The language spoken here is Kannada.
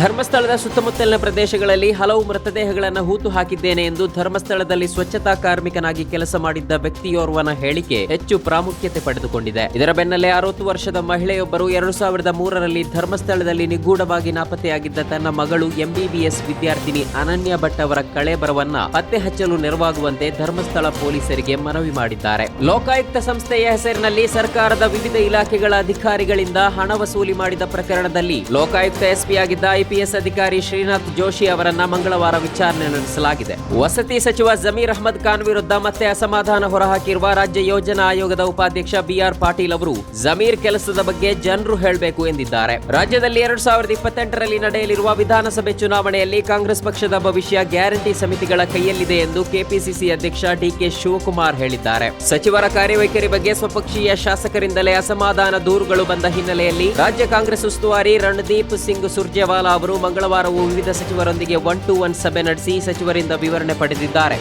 ಧರ್ಮಸ್ಥಳದ ಸುತ್ತಮುತ್ತಲಿನ ಪ್ರದೇಶಗಳಲ್ಲಿ ಹಲವು ಮೃತದೇಹಗಳನ್ನು ಹೂತು ಹಾಕಿದ್ದೇನೆ ಎಂದು ಧರ್ಮಸ್ಥಳದಲ್ಲಿ ಸ್ವಚ್ಛತಾ ಕಾರ್ಮಿಕನಾಗಿ ಕೆಲಸ ಮಾಡಿದ್ದ ವ್ಯಕ್ತಿಯೋರ್ವನ ಹೇಳಿಕೆ ಹೆಚ್ಚು ಪ್ರಾಮುಖ್ಯತೆ ಪಡೆದುಕೊಂಡಿದೆ. ಇದರ ಬೆನ್ನಲ್ಲೇ ಅರವತ್ತು ವರ್ಷದ ಮಹಿಳೆಯೊಬ್ಬರು ಎರಡು ಸಾವಿರದ ಮೂರರಲ್ಲಿ ಧರ್ಮಸ್ಥಳದಲ್ಲಿ ನಿಗೂಢವಾಗಿ ನಾಪತ್ತೆಯಾಗಿದ್ದ ತನ್ನ ಮಗಳು ಎಂಬಿಬಿಎಸ್ ವಿದ್ಯಾರ್ಥಿನಿ ಅನನ್ಯ ಭಟ್ ಅವರ ಕಳೇಬರವನ್ನ ಪತ್ತೆ ಹಚ್ಚಲು ನೆರವಾಗುವಂತೆ ಧರ್ಮಸ್ಥಳ ಪೊಲೀಸರಿಗೆ ಮನವಿ ಮಾಡಿದ್ದಾರೆ. ಲೋಕಾಯುಕ್ತ ಸಂಸ್ಥೆಯ ಹೆಸರಿನಲ್ಲಿ ಸರ್ಕಾರದ ವಿವಿಧ ಇಲಾಖೆಗಳ ಅಧಿಕಾರಿಗಳಿಂದ ಹಣ ವಸೂಲಿ ಮಾಡಿದ ಪ್ರಕರಣದಲ್ಲಿ ಲೋಕಾಯುಕ್ತ ಎಸ್ಪಿಯಾಗಿದ್ದ ಐಪಿಎಸ್ ಅಧಿಕಾರಿ ಶ್ರೀನಾಥ್ ಜೋಶಿ ಅವರನ್ನ ಮಂಗಳವಾರ ವಿಚಾರಣೆ ನಡೆಸಲಾಗಿದೆ. ವಸತಿ ಸಚಿವ ಜಮೀರ್ ಅಹಮದ್ ಖಾನ್ ವಿರುದ್ಧ ಮತ್ತೆ ಅಸಮಾಧಾನ ಹೊರಹಾಕಿರುವ ರಾಜ್ಯ ಯೋಜನಾ ಆಯೋಗದ ಉಪಾಧ್ಯಕ್ಷ ಬಿಆರ್ ಪಾಟೀಲ್ ಅವರು ಜಮೀರ್ ಕೆಲಸದ ಬಗ್ಗೆ ಜನರು ಹೇಳಬೇಕು ಎಂದಿದ್ದಾರೆ. ರಾಜ್ಯದಲ್ಲಿ ಎರಡ್ ಸಾವಿರದ ಇಪ್ಪತ್ತೆಂಟರಲ್ಲಿ ನಡೆಯಲಿರುವ ವಿಧಾನಸಭೆ ಚುನಾವಣೆಯಲ್ಲಿ ಕಾಂಗ್ರೆಸ್ ಪಕ್ಷದ ಭವಿಷ್ಯ ಗ್ಯಾರಂಟಿ ಸಮಿತಿಗಳ ಕೈಯಲ್ಲಿದೆ ಎಂದು ಕೆಪಿಸಿಸಿ ಅಧ್ಯಕ್ಷ ಡಿಕೆ ಶಿವಕುಮಾರ್ ಹೇಳಿದ್ದಾರೆ. ಸಚಿವರ ಕಾರ್ಯವೈಖರಿ ಬಗ್ಗೆ ಸ್ವಪಕ್ಷೀಯ ಶಾಸಕರಿಂದಲೇ ಅಸಮಾಧಾನ ದೂರುಗಳು ಬಂದ ಹಿನ್ನೆಲೆಯಲ್ಲಿ ರಾಜ್ಯ ಕಾಂಗ್ರೆಸ್ ಉಸ್ತುವಾರಿ ರಣದೀಪ್ ಸಿಂಗ್ ಸುರ್ಜೇವಾಲಾ ಅವರು ಮಂಗಳವಾರವೂ ವಿವಿಧ ಸಚಿವರೊಂದಿಗೆ ಒನ್ ಟು ಒನ್ ಸಭೆ ನಡೆಸಿ ಸಚಿವರಿಂದ ವಿವರಣೆ ಪಡೆದಿದ್ದಾರೆ.